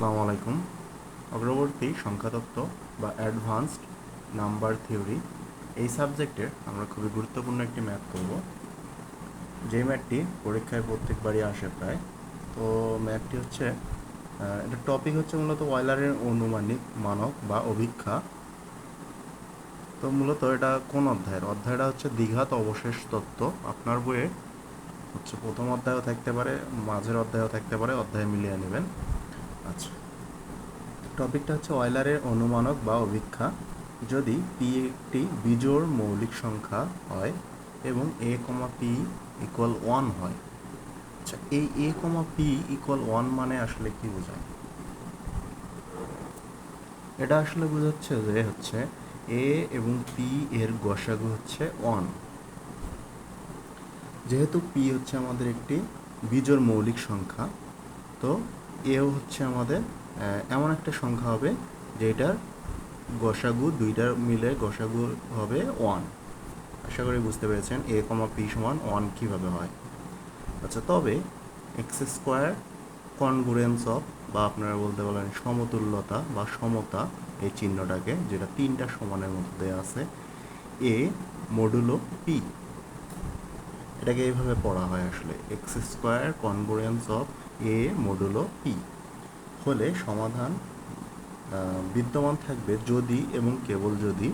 আসসালামু আলাইকুম। অগ্রবর্তী সংখ্যাতত্ত্ব বা অ্যাডভান্সড নাম্বার থিওরি এই সাবজেক্টের আমরা খুবই গুরুত্বপূর্ণ একটি ম্যাথ করব। যে ম্যাথটি পরীক্ষায় প্রত্যেকবারই আসে প্রায়, তো ম্যাথটি হচ্ছে এটা টপিক হচ্ছে মূলত ওয়েলারের অনুমানিক মানক বা অভিক্ষা। তো মূলত এটা কোন অধ্যায়ের? অধ্যায়টা হচ্ছে দীঘাত অবশেষ তত্ত্ব। আপনার বইয়ে হচ্ছে প্রথম অধ্যায়ও থাকতে পারে, মাঝের অধ্যায়ও থাকতে পারে, অধ্যায় মিলিয়ে নেবেন। আচ্ছা। টপিকটা হচ্ছে অয়লারের অনুমানক বা অভিক্ষা। যদি পি একটি বিজোড় মৌলিক সংখ্যা হয় এবং A comma P equal one হয়। আচ্ছা এই A comma P equal one মানে আসলে কি বোঝায়? এটা আসলে বোঝাচ্ছে যে হচ্ছে এ এবং পি এর গসাগু হচ্ছে ওয়ান যেহেতু পি হচ্ছে আমাদের একটি বিজোড় মৌলিক সংখ্যা, তো এও হচ্ছে আমাদের এমন একটা সংখ্যা হবে যেটার গসাগু দুইটার মিলে গসাগু হবে ওয়ান আশা করি বুঝতে পেরেছেন এ কমা পি সমান ওয়ান কীভাবে হয়। আচ্ছা তবে এক্স স্কোয়ার কনগুরেন্স অফ বা আপনারা বলতে পারেন সমতুল্যতা বা সমতা এই চিহ্নটাকে, যেটা তিনটা সমানের মধ্যে আছে এ মডুলো পি এটাকে এইভাবে পড়া হয় আসলে X square congruence of A modulo P হলে সমাধান বিদ্যমান থাকবে যদি এবং কেবল যদি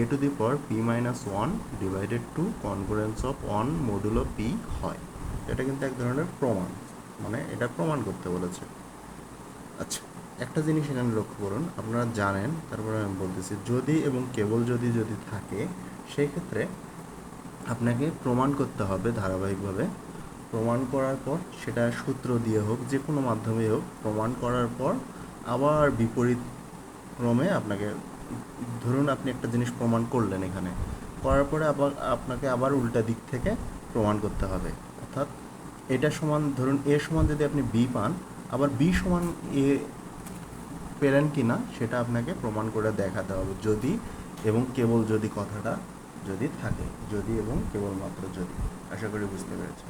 A to the power P minus one divided two congruence of one modulo P হয়। এটা কিন্তু এক ধরনের প্রমাণ মানে এটা প্রমাণ করতে বলেছে। আচ্ছা একটা জিনিস এখানে লক্ষ্য করুন, আপনারা জানেন, তারপরে আমি বলতেছি, যদি এবং কেবল যদি যদি থাকে সেই ক্ষেত্রে আপনাকে প্রমাণ করতে হবে ধারাবাহিকভাবে প্রমাণ করার পর, সেটা সূত্র দিয়ে হোক, যে কোনো মাধ্যমে হোক, প্রমাণ করার পর আবার বিপরীত ক্রমে আপনাকে, ধরুন আপনি একটা জিনিস প্রমাণ করলেন এখানে, করার পরে আবার আপনাকে আবার উল্টা দিক থেকে প্রমাণ করতে হবে। অর্থাৎ এটা সমান, ধরুন এ সমান যদি আপনি বি পান, আবার বি সমান এ পেলেন কি না সেটা আপনাকে প্রমাণ করে দেখাতে হবে যদি এবং কেবল যদি কথাটা যদি থাকে, যদি এবং কেবলমাত্র যদি। আশা করি বুঝতে পেরেছি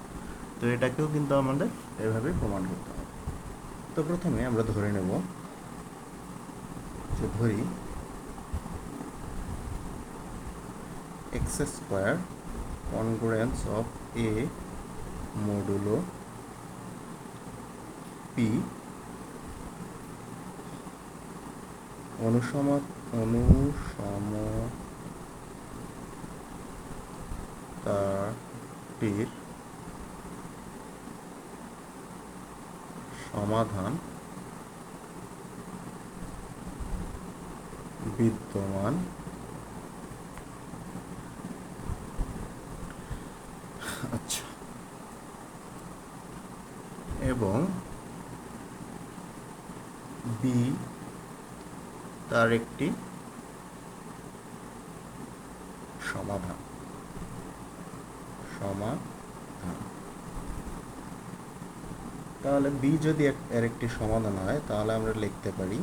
তো এটাকেও কিন্তু আমাদের এভাবে প্রমাণ করতে হবে। তো প্রথমে আমরা ধরে নেব যে ধরি X square congruence of A modulo P অনুসম অনুসমতাটির সমাধান বিদ্যমান। আচ্ছা। এবং বি তার একটি সমাধান। সমাধান। তাহলে বি যদি এর একটি সমাধান হয়, তাহলে আমরা লিখতে পারি,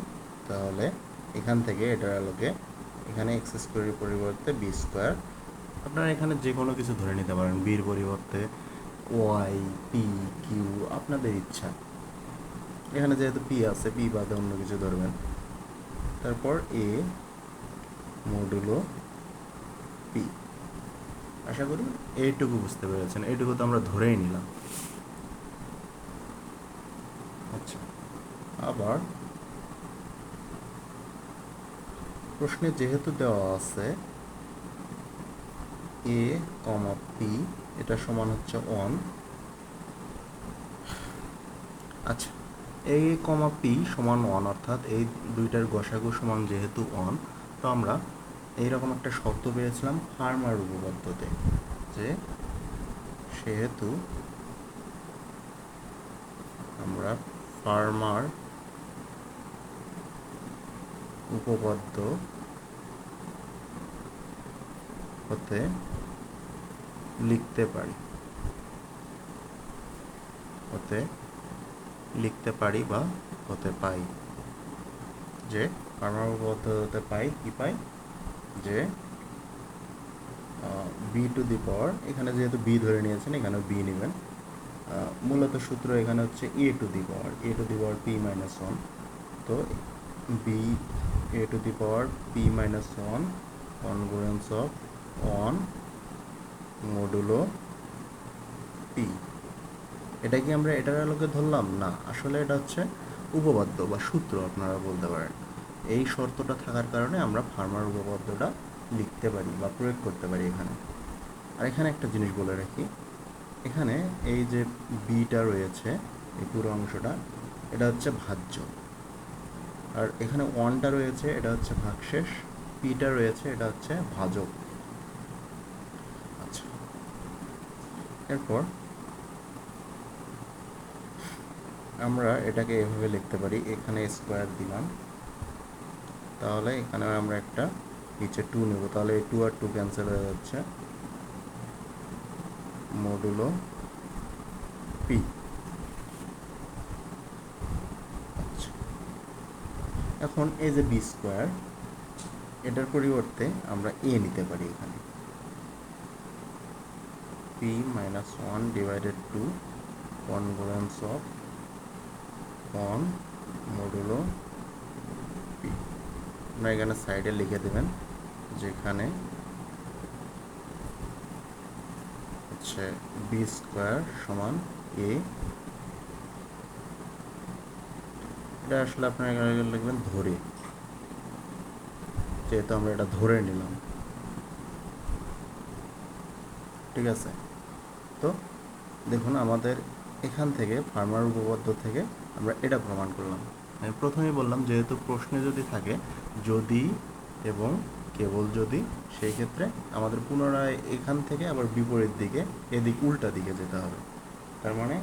তাহলে এখান থেকে এটার আলোকে এখানে এক্স স্কোয়ারের পরিবর্তে বি স্কোয়ার আপনারা এখানে যে কোনো কিছু ধরে নিতে পারেন বির পরিবর্তে ওয়াই পি কিউ আপনাদের ইচ্ছা। এখানে যেহেতু পি আছে পি বাদে অন্য কিছু ধরবেন। তারপর এ মডুলো পি আশা করি এইটুকু বুঝতে পেরেছেন। এইটুকু তো আমরা ধরেই নিলাম আচ্ছা আবার প্রশ্নে যেহেতু দেওয়া আছে এ কমা পি এটা সমান হচ্ছে ওয়ান আচ্ছা এ কমা পি সমান ওয়ান অর্থাৎ এই দুইটার গসাগু সমান যেহেতু ওয়ান তো আমরা এইরকম একটা শব্দ পেয়েছিলাম ফার্মার উপপাদ্যতে, যে সেহেতু আমরা ফার্মার উপপাদ্য হতে লিখতে পারি। হতে লিখতে পারি বা হতে পাই। যে ফার্মার উপপাদ্য হতে পাই, কি পাই? যে বি টু দি পাওয়ার এখানে যেহেতু বি ধরে নিয়েছেন এখানে বি নেবেন। মূলত সূত্র এখানে হচ্ছে A to the power A to the power P minus one তো B A to the power P minus one congruence of one modulo P এটা কি আমরা এটার আলোকে ধরলাম? না, আসলে এটা হচ্ছে উপপাদ্য বা সূত্র আপনারা বলতে পারেন। এই শর্তটা থাকার কারণে আমরা ফার্মার উপপাদ্যটা লিখতে পারি বা প্রয়োগ করতে পারি এখানে। আর এখানে একটা জিনিস বলে রাখি। এখানে এই যে বিটা রয়েছে, এই পুরো অংশটা, এটা হচ্ছে ভাজ্য। আর এখানে ওয়ানটা রয়েছে, এটা হচ্ছে ভাগশেষ, পিটা রয়েছে, এটা হচ্ছে ভাজক। আচ্ছা এরপর আমরা এটাকে এভাবে লিখতে পারি, এখানে স্কোয়ার দিলাম। তাহলে এখানে আমরা একটা নিচে টু নেব, তাহলে এই টু আর টু ক্যান্সেল হয়ে যাচ্ছে। মডুলো পি আচ্ছা এখন এই যে বি স্কোয়ার এটার পরিবর্তে আমরা এ নিতে পারি এখানে। P minus one divided two congruence of one modulo P আপনারা এখানে সাইডে লিখে দেবেন, যেখানে হচ্ছে বি স্কোয়ার সমান এ এটা আসলে আপনারা লিখবেন ধরে। যেহেতু আমরা এটা ধরে নিলাম। ঠিক আছে? তো দেখুন আমাদের এখান থেকে ফার্মার উপপাদ্য থেকে আমরা এটা প্রমাণ করলাম। আমি প্রথমেই বললাম যেহেতু প্রশ্নে যদি থাকে, যদি এবং কেবল যদি, সেই ক্ষেত্রে আমাদের পুনরায় এখান থেকে আবার বিপরীত দিকে, এদিক উল্টা দিকে যেতে হবে। তার মানে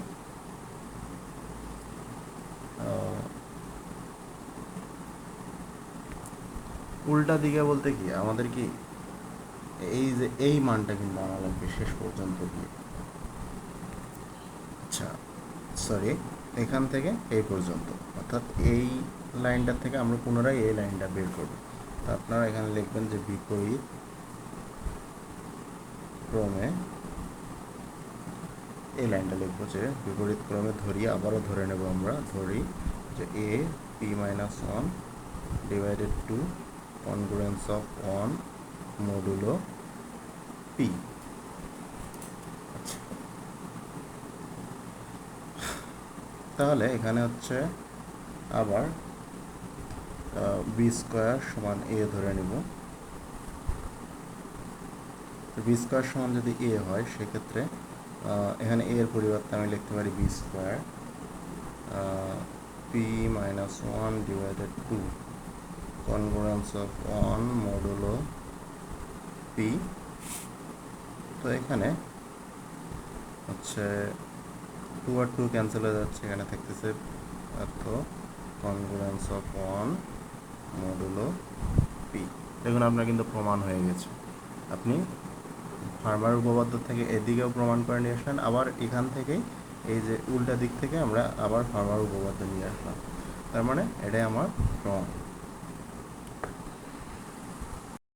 উল্টা দিকে বলতে কি, আমাদের কি এই যে এই মানটা কিন্তু আনা লাগবে শেষ পর্যন্ত গিয়ে আচ্ছা সরি এখান থেকে এই পর্যন্ত। অর্থাৎ এই লাইনটা থেকে আমরা পুনরায় এই লাইনটা বের করব। তা আপনারা এখানে লিখবেন যে বিপরীত ক্রমে এই লাইনটা লিখব যে বিপরীত ক্রমে ধরি, আবারও ধরে নেব আমরা, ধরি যে A P minus one divided two of one modulo P আচ্ছা তাহলে এখানে হচ্ছে আবার বি স্কোয়ার সমান এ ধরে নিব। বি স্কোয়ার সমান যদি এ হয়, সেক্ষেত্রে এখানে এর পরিবর্তে আমি লিখতে পারি B square P minus one divided two congruence of one modulo P তো এখানে হচ্ছে টু আর টু ক্যান্সেল হয়ে যাচ্ছে, এখানে থাকতেছে অর্থ congruence of one modulo P দেখুন, আপনার কিন্তু প্রমাণ হয়ে গেছে। আপনি ফার্মার উপপাদ্য থেকে এদিকেও প্রমাণ করে নিয়ে আসলেন, আবার এখান থেকেই এই যে উল্টা দিক থেকে আমরা আবার ফার্মার উপপাদ্য নিয়ে আসলাম। তার মানে এটাই আমার প্রমাণ।